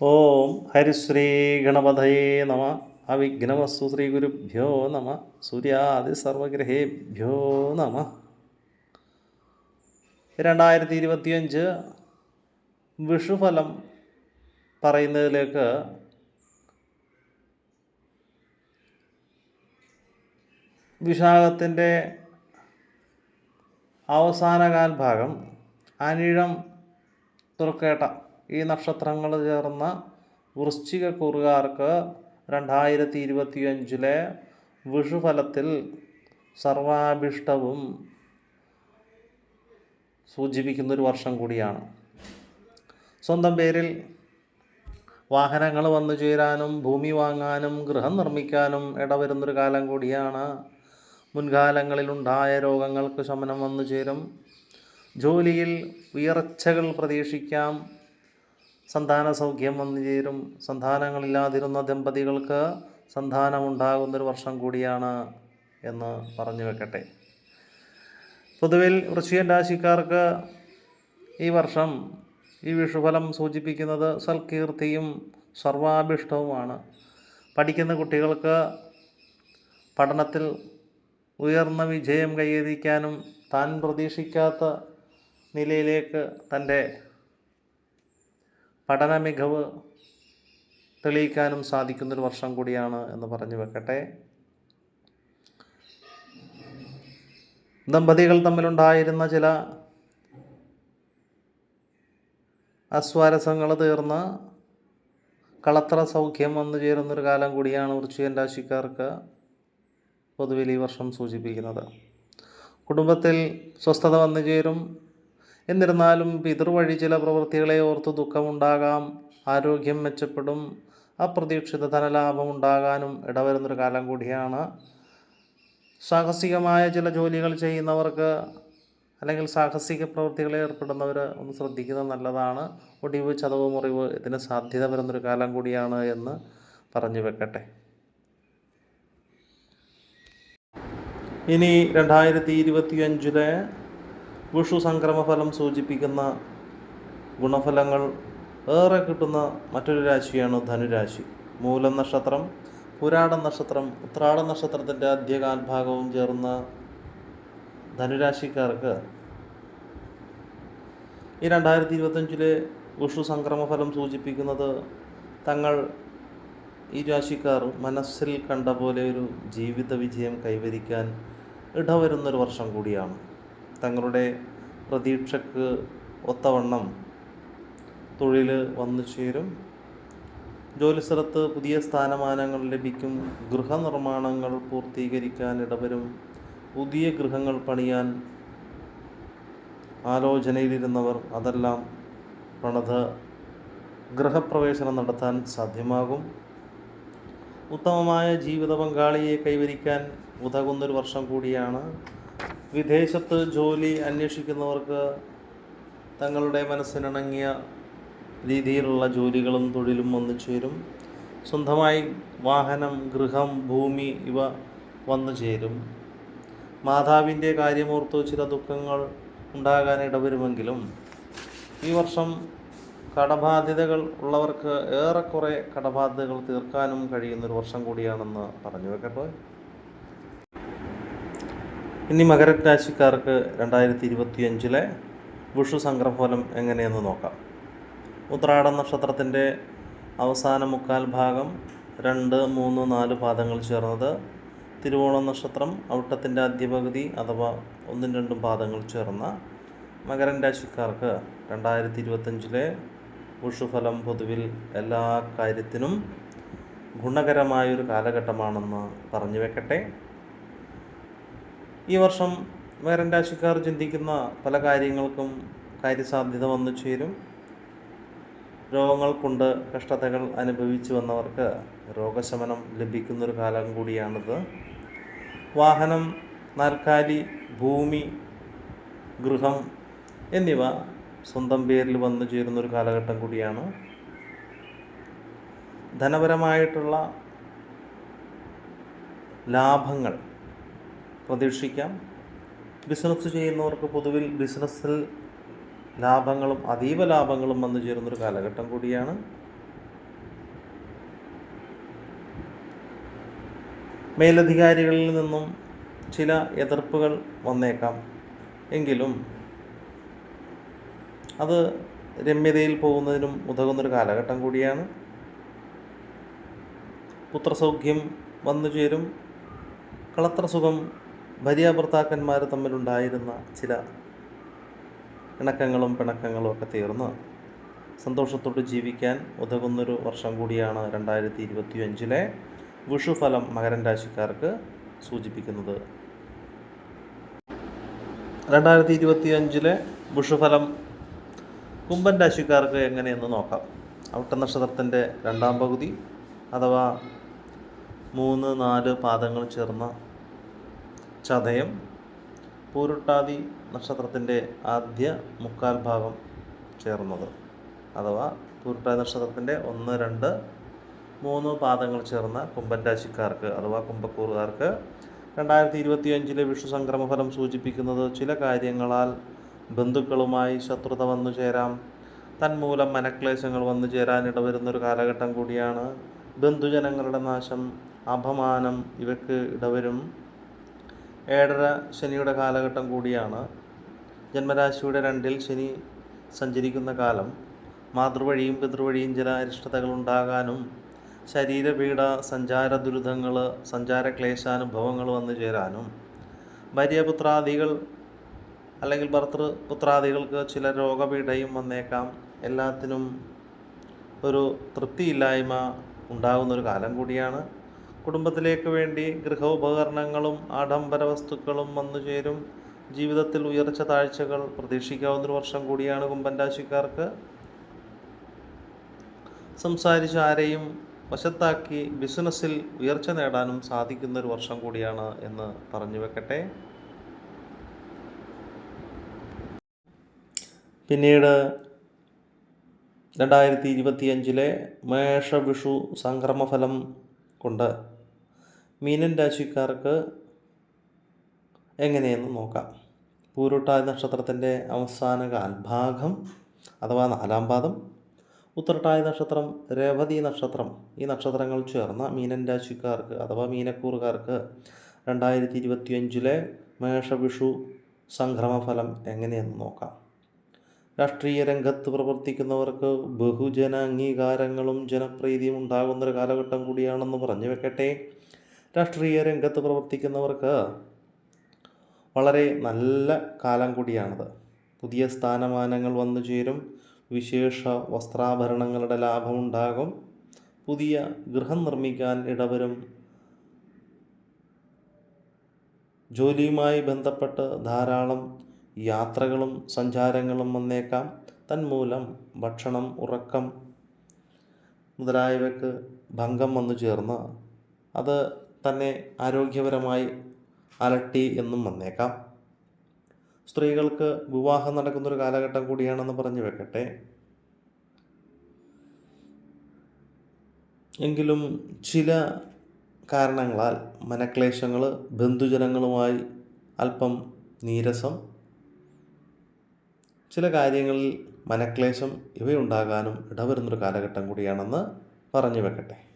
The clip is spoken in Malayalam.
ഓം ഹരിശ്രീ ഗണപതയേ നമ. അവിഘ്നമസ്തു ശ്രീ ഗുരുഭ്യോ നമ. സൂര്യാദി സർവഗ്രഹേഭ്യോ നമ. രണ്ടായിരത്തി ഇരുപത്തിയഞ്ച് വിഷുഫലം പറയുന്നതിലേക്ക് വിശാഖത്തിന്റെ അവസാന ഭാഗം അനിഴം തുറക്കേട്ട. ഈ നക്ഷത്രങ്ങൾ ചേർന്ന വൃശ്ചിക കുറുകാർക്ക് രണ്ടായിരത്തി ഇരുപത്തിയഞ്ചിലെ വിഷുഫലത്തിൽ സർവാഭിഷ്ടവും സൂചിപ്പിക്കുന്ന ഒരു വർഷം കൂടിയാണ്. സ്വന്തം പേരിൽ വാഹനങ്ങൾ വന്നു ചേരാനും ഭൂമി വാങ്ങാനും ഗൃഹം നിർമ്മിക്കാനും ഇടവരുന്നൊരു കാലം കൂടിയാണ്. മുൻകാലങ്ങളിലുണ്ടായ രോഗങ്ങൾക്ക് ശമനം വന്നു ചേരും. ജോലിയിൽ ഉയർച്ചകൾ പ്രതീക്ഷിക്കാം. സന്താന സൗഖ്യം വന്നു ചേരും. സന്താനങ്ങളില്ലാതിരുന്ന ദമ്പതികൾക്ക് സന്താനമുണ്ടാകുന്നൊരു വർഷം കൂടിയാണ് എന്ന് പറഞ്ഞു വെക്കട്ടെ. പൊതുവിൽ വൃശ്ചികൻ രാശിക്കാർക്ക് ഈ വർഷം ഈ വിഷുഫലം സൂചിപ്പിക്കുന്നത് സൽകീർത്തിയും സർവാഭിഷ്ടവുമാണ്. പഠിക്കുന്ന കുട്ടികൾക്ക് പഠനത്തിൽ ഉയർന്ന വിജയം കൈവരിക്കാനും താൻ പ്രതീക്ഷിക്കാത്ത നിലയിലേക്ക് തന്റെ പഠന മികവ് തെളിയിക്കാനും സാധിക്കുന്നൊരു വർഷം കൂടിയാണ് എന്ന് പറഞ്ഞു വെക്കട്ടെ. ദമ്പതികൾ തമ്മിലുണ്ടായിരുന്ന ചില അസ്വാരസങ്ങൾ തീർന്ന് കളത്ര സൗഖ്യം വന്നു ചേരുന്നൊരു കാലം കൂടിയാണ് വൃശ്ചികൻ രാശിക്കാർക്ക് പൊതുവിൽ ഈ വർഷം സൂചിപ്പിക്കുന്നത്. കുടുംബത്തിൽ സ്വസ്ഥത വന്നു ചേരും. എന്നിരുന്നാലും പിതൃവഴി ചില പ്രവൃത്തികളെ ഓർത്ത് ദുഃഖമുണ്ടാകാം ആരോഗ്യം മെച്ചപ്പെടും അപ്രതീക്ഷിത ധനലാഭം ഉണ്ടാകാനും ഇടവരുന്നൊരു കാലം കൂടിയാണ്. സാഹസികമായ ചില ജോലികൾ ചെയ്യുന്നവർക്ക് അല്ലെങ്കിൽ സാഹസിക പ്രവൃത്തികളിൽ ഏർപ്പെടുന്നവർ ഒന്ന് ശ്രദ്ധിക്കുന്നത് നല്ലതാണ്. ഒടിവ് ചതവ് മുറിവ് ഇതിന് സാധ്യത വരുന്നൊരു കാലം കൂടിയാണ് എന്ന് പറഞ്ഞു വെക്കട്ടെ. ഇനി രണ്ടായിരത്തി ഇരുപത്തി അഞ്ചിലെ വിഷു സംക്രമഫലം സൂചിപ്പിക്കുന്ന ഗുണഫലങ്ങൾ ഏറെ കിട്ടുന്ന മറ്റൊരു രാശിയാണ് ധനുരാശി. മൂലം നക്ഷത്രം പുരാട നക്ഷത്രം ഉത്രാട നക്ഷത്രത്തിന്റെ അധ്യകാൽഭാഗവും ചേർന്ന ധനുരാശിക്കാർക്ക് ഈ രണ്ടായിരത്തി ഇരുപത്തഞ്ചിലെ വിഷു സംക്രമഫലം സൂചിപ്പിക്കുന്നത് തങ്ങൾ ഈ രാശിക്കാർ മനസ്സിൽ കണ്ട പോലെ ഒരു ജീവിത വിജയം കൈവരിക്കാൻ ഇടവരുന്നൊരു വർഷം കൂടിയാണ്. തങ്ങളുടെ പ്രതീക്ഷക്ക് ഒത്തവണ്ണം തൊഴിൽ വന്നു ചേരും. ജോലിസ്ഥലത്ത് പുതിയ സ്ഥാനമാനങ്ങൾ ലഭിക്കും. ഗൃഹനിർമ്മാണങ്ങൾ പൂർത്തീകരിക്കാൻ ഇടവരും. പുതിയ ഗൃഹങ്ങൾ പണിയാൻ ആലോചനയിലിരുന്നവർ അതെല്ലാം പണിത് ഗൃഹപ്രവേശനം നടത്താൻ സാധ്യമാകും. ഉത്തമമായ ജീവിത പങ്കാളിയെ കൈവരിക്കാൻ ഉതകുന്നൊരു വർഷം കൂടിയാണ് വിദേശത്ത് ജോലി അന്വേഷിക്കുന്നവർക്ക് തങ്ങളുടെ മനസ്സിനിണങ്ങിയ രീതിയിലുള്ള ജോലികളും തൊഴിലും വന്നു ചേരും. സ്വന്തമായി വാഹനം ഗൃഹം ഭൂമി ഇവ വന്നു ചേരും. മാതാവിന്റെ കാര്യമോർത്ത് ചില ദുഃഖങ്ങൾ ഉണ്ടാകാൻ ഇടവരുമെങ്കിലും ഈ വർഷം കടബാധ്യതകൾ ഉള്ളവർക്ക് ഏറെക്കുറെ കടബാധ്യതകൾ തീർക്കാനും കഴിയുന്നൊരു വർഷം കൂടിയാണെന്ന് പറഞ്ഞു വെക്കട്ടെ. ഇനി മകരരാശിക്കാർക്ക് രണ്ടായിരത്തി ഇരുപത്തി അഞ്ചിലെ വിഷു സംഗ്രഹഫലം എങ്ങനെയെന്ന് നോക്കാം. ഉത്രാട നക്ഷത്രത്തിന്റെ അവസാന മുക്കാൽ ഭാഗം രണ്ട് മൂന്ന് നാല് പാദങ്ങൾ ചേർന്നത് തിരുവോണം നക്ഷത്രം ഔട്ടത്തിന്റെ ആദ്യപകുതി അഥവാ ഒന്നും രണ്ടും പാദങ്ങൾ ചേർന്ന മകരൻ രാശിക്കാർക്ക് രണ്ടായിരത്തി ഇരുപത്തഞ്ചിലെ വിഷുഫലം പൊതുവിൽ എല്ലാ കാര്യത്തിനും ഗുണകരമായൊരു കാലഘട്ടമാണെന്ന് പറഞ്ഞു വെക്കട്ടെ. ഈ വർഷം മകരൻ രാശിക്കാർ ചിന്തിക്കുന്ന പല കാര്യങ്ങൾക്കും കാര്യസാധ്യത വന്നു ചേരും. രോഗങ്ങൾ കൊണ്ട് കഷ്ടതകൾ അനുഭവിച്ചു വന്നവർക്ക് രോഗശമനം ലഭിക്കുന്നൊരു കാലം കൂടിയാണിത്. വാഹനം നാൽക്കാലി ഭൂമി ഗൃഹം എന്നിവ സ്വന്തം പേരിൽ വന്നു ചേരുന്നൊരു കാലഘട്ടം കൂടിയാണ്. ധനപരമായിട്ടുള്ള ലാഭങ്ങൾ പ്രതീക്ഷിക്കാം. ബിസിനസ് ചെയ്യുന്നവർക്ക് പൊതുവിൽ ബിസിനസ്സിൽ ലാഭങ്ങളും അതീവ ലാഭങ്ങളും വന്നു ചേരുന്നൊരു കാലഘട്ടം കൂടിയാണ്. മേലധികാരികളിൽ നിന്നും ചില എതിർപ്പുകൾ വന്നേക്കാം. എങ്കിലും അത് രമ്യതയിൽ പോകുന്നതിനും ഉതകുന്നൊരു കാലഘട്ടം കൂടിയാണ്. പുത്രസൗഖ്യം വന്നു ചേരും. കളത്രസുഖം ഭാര്യാഭർത്താക്കന്മാർ തമ്മിലുണ്ടായിരുന്ന ചില ഇണക്കങ്ങളും പിണക്കങ്ങളും ഒക്കെ തീർന്ന് സന്തോഷത്തോട് ജീവിക്കാൻ ഉതകുന്നൊരു വർഷം കൂടിയാണ് രണ്ടായിരത്തി ഇരുപത്തി അഞ്ചിലെ വിഷുഫലം മകരൻ രാശിക്കാർക്ക് സൂചിപ്പിക്കുന്നത്. രണ്ടായിരത്തി ഇരുപത്തി അഞ്ചിലെ വിഷുഫലം കുംഭൻ രാശിക്കാർക്ക് എങ്ങനെയെന്ന് നോക്കാം. അവിട്ട നക്ഷത്രത്തിന്റെ രണ്ടാം പകുതി അഥവാ മൂന്ന് നാല് പാദങ്ങൾ ചേർന്ന ചതയം പൂരുട്ടാതി നക്ഷത്രത്തിന്റെ ആദ്യ മുക്കാൽ ഭാഗം ചേർന്നത്. അഥവാ പൂരുട്ടാതി നക്ഷത്രത്തിന്റെ ഒന്ന് രണ്ട് മൂന്ന് പാദങ്ങൾ ചേർന്ന കുംഭൻ രാശിക്കാർക്ക് അഥവാ കുംഭക്കൂറുകാർക്ക് രണ്ടായിരത്തി ഇരുപത്തി അഞ്ചിലെ വിഷു സംക്രമഫലം സൂചിപ്പിക്കുന്നത് ചില കാര്യങ്ങളാൽ ബന്ധുക്കളുമായി ശത്രുത വന്നു ചേരാം. തന്മൂലം മനക്ലേശങ്ങൾ വന്നു ചേരാൻ ഇടവരുന്നൊരു കാലഘട്ടം കൂടിയാണ് ബന്ധുജനങ്ങളുടെ നാശം അപമാനം ഇവയ്ക്ക് ഇടവരും. ഏഴര ശനിയുടെ കാലഘട്ടം കൂടിയാണ് ജന്മരാശിയുടെ രണ്ടിൽ ശനി സഞ്ചരിക്കുന്ന കാലം. മാതൃവഴിയും പിതൃവഴിയും ചില അരിഷ്ടതകൾ ഉണ്ടാകാനും ശരീരപീഡ സഞ്ചാര ദുരിതങ്ങൾ സഞ്ചാര ക്ലേശാനുഭവങ്ങൾ വന്നു ചേരാനും. ഭാര്യപുത്രാദികൾ അല്ലെങ്കിൽ ഭർത്തൃപുത്രാദികൾക്ക് ചില രോഗപീഠയും വന്നേക്കാം. എല്ലാത്തിനും ഒരു തൃപ്തിയില്ലായ്മ ഉണ്ടാകുന്നൊരു കാലം കൂടിയാണ്. കുടുംബത്തിലേക്ക് വേണ്ടി ഗൃഹോപകരണങ്ങളും ആഡംബര വസ്തുക്കളും വന്നു ചേരും. ജീവിതത്തിൽ ഉയർച്ച താഴ്ചകൾ പ്രതീക്ഷിക്കാവുന്ന ഒരു വർഷം കൂടിയാണ് കുംഭൻ രാശിക്കാർക്ക്. സംസാരിച്ച് ആരെയും വശത്താക്കി ബിസിനസ്സിൽ ഉയർച്ച നേടാനും സാധിക്കുന്ന ഒരു വർഷം കൂടിയാണ് എന്ന് പറഞ്ഞു വെക്കട്ടെ. പിന്നീട് രണ്ടായിരത്തി ഇരുപത്തിയഞ്ചിലെ മേഷവിഷു സംക്രമഫലം കൊണ്ട് മീനൻ രാശിക്കാർക്ക് എങ്ങനെയെന്ന് നോക്കാം. പൂരുട്ടാതി നക്ഷത്രത്തിന്റെ അവസാന കാൽഭാഗം അഥവാ നാലാം പാദം. ഉത്രട്ടായ നക്ഷത്രം രേവതി നക്ഷത്രം ഈ നക്ഷത്രങ്ങൾ ചേർന്ന മീനൻ രാശിക്കാർക്ക് അഥവാ മീനക്കൂറുകാർക്ക് രണ്ടായിരത്തി ഇരുപത്തിയഞ്ചിലെ മേഷവിഷു സംക്രമഫലം എങ്ങനെയെന്ന് നോക്കാം. രാഷ്ട്രീയ രംഗത്ത് പ്രവർത്തിക്കുന്നവർക്ക് ബഹുജന അംഗീകാരങ്ങളും ജനപ്രീതിയും ഉണ്ടാകുന്നൊരു കാലഘട്ടം കൂടിയാണെന്ന് പറഞ്ഞു വെക്കട്ടെ. രാഷ്ട്രീയ രംഗത്ത് പ്രവർത്തിക്കുന്നവർക്ക് വളരെ നല്ല കാലം കൂടിയാണത്. പുതിയ സ്ഥാനമാനങ്ങൾ വന്നു ചേരും വിശേഷ വസ്ത്രാഭരണങ്ങളുടെ ലാഭമുണ്ടാകും പുതിയ ഗൃഹം നിർമ്മിക്കാൻ ഇടവരും ജോലിയുമായി ബന്ധപ്പെട്ട് ധാരാളം യാത്രകളും സഞ്ചാരങ്ങളും വന്നേക്കാം. തന്മൂലം ഭക്ഷണം ഉറക്കം മുതലായവയ്ക്ക് ഭംഗം വന്നു ചേർന്ന് അത് തന്നെ ആരോഗ്യപരമായി അലട്ടി എന്നും വന്നേക്കാം. സ്ത്രീകൾക്ക് വിവാഹം നടക്കുന്നൊരു കാലഘട്ടം കൂടിയാണെന്ന് പറഞ്ഞു വെക്കട്ടെ. എങ്കിലും ചില കാരണങ്ങളാൽ മനക്ലേശങ്ങൾ ബന്ധുജനങ്ങളുമായി അല്പം നീരസം ചില കാര്യങ്ങളിൽ മനക്ലേശം ഇവയുണ്ടാകാനും ഇടവരുന്നൊരു കാലഘട്ടം കൂടിയാണെന്ന് പറഞ്ഞു വെക്കട്ടെ.